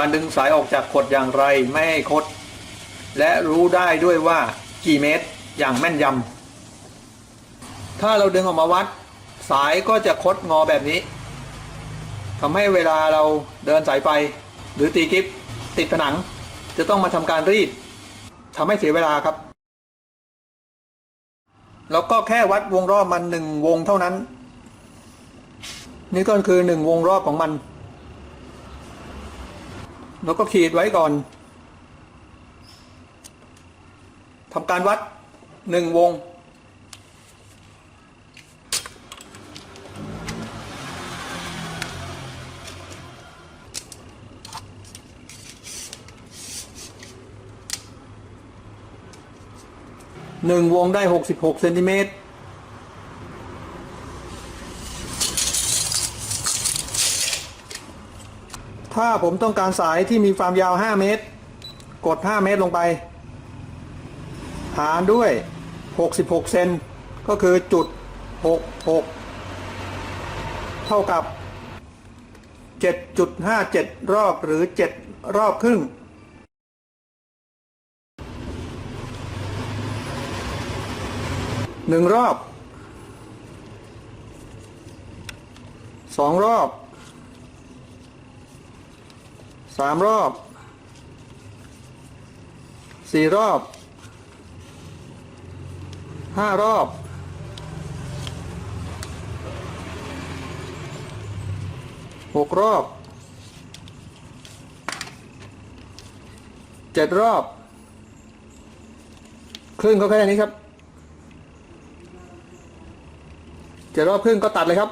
การดึงสายออกจากขดอย่างไรไม่ให้คด และรู้ได้ด้วยว่ากี่เมตรอย่างแม่นยำถ้าเราดึงออกมาวัด สายก็จะคดงอแบบนี้ทำให้เวลาเราเดินสายไฟหรือตีกิฟติดผนัง จะต้องมาทำการรีดทำให้เสียเวลาครับแล้วก็แค่วัดวงรอบมันหนึ่งวงเท่านั้น นี่ก็คือหนึ่งวงรอบของมัน แล้วก็ขีดไว้ก่อนทำการวัดหนึ่งวง หนึ่งวงได้หกสิบหกเซนติเมตร ถ้าผมต้องการสายที่มีความยาว 5 เมตร กด 5 เมตรลงไป หารด้วย 66 เซนก็คือจุด 66 เท่ากับ 7.57 รอบหรือ 7 รอบครึ่ง หนึ่งรอบ สองรอบ สามรอบสี่รอบห้ารอบหกรอบเจ็ดรอบครึ่งก็แค่นี้ครับเจ็ดรอบครึ่งก็ตัดเลยครับ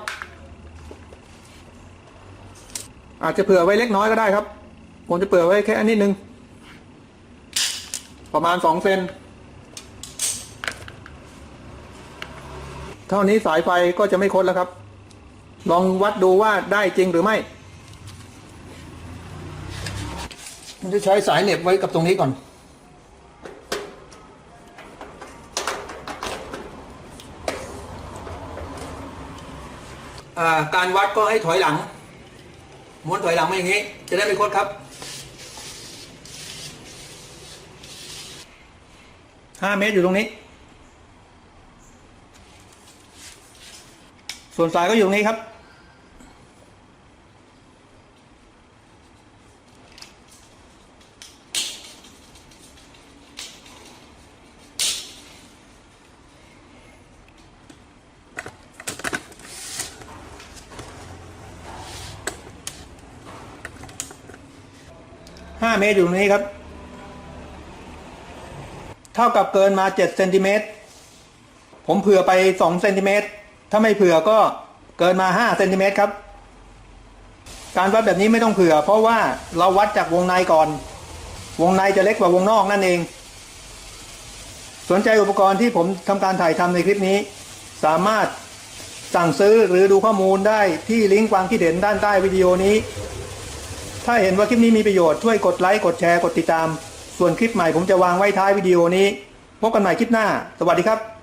อาจจะเผื่อไว้เล็กน้อยก็ได้ครับ ผมจะเผื่อไว้แค่อันนิดนึง ประมาณสองเซนเท่านี้สายไฟก็จะไม่คดแล้วครับ ลองวัดดูว่าได้จริงหรือไม่ผมจะใช้สายเหน็บไว้กับตรงนี้ก่อนอาการวัดก็ให้ถอยหลัง ม้วนถอยหลังมาอย่างนี้ จะได้ไม่คดครับ ห้าเมตรอยู่ตรงนี้ ส่วนสายก็อยู่ตรงนี้ครับ ห้าเมตรอยู่ตรงนี้ครับ เท่ากับเกินมาเจ็ดเซนติเมตรผมเผื่อไปสองเซนติเมตรถ้าไม่เผื่อก็เกินมาห้าเซนติเมตรครับ การวัดแบบนี้ไม่ต้องเผื่อ เพราะว่าเราวัดจากวงในก่อน วงในจะเล็กกว่าวงนอกนั่นเอง สนใจอุปกรณ์ที่ผมทำการถ่ายทำในคลิปนี้ สามารถสั่งซื้อหรือดูข้อมูลได้ที่ลิงก์ความคิดเห็นด้านใต้วิดีโอนี้ ถ้าเห็นว่าคลิปนี้มีประโยชน์ช่วยกดไลค์กดแชร์กดติดตาม ส่วนคลิปใหม่ผมจะวางไว้ท้ายวิดีโอนี้ พบกันใหม่คลิปหน้า สวัสดีครับ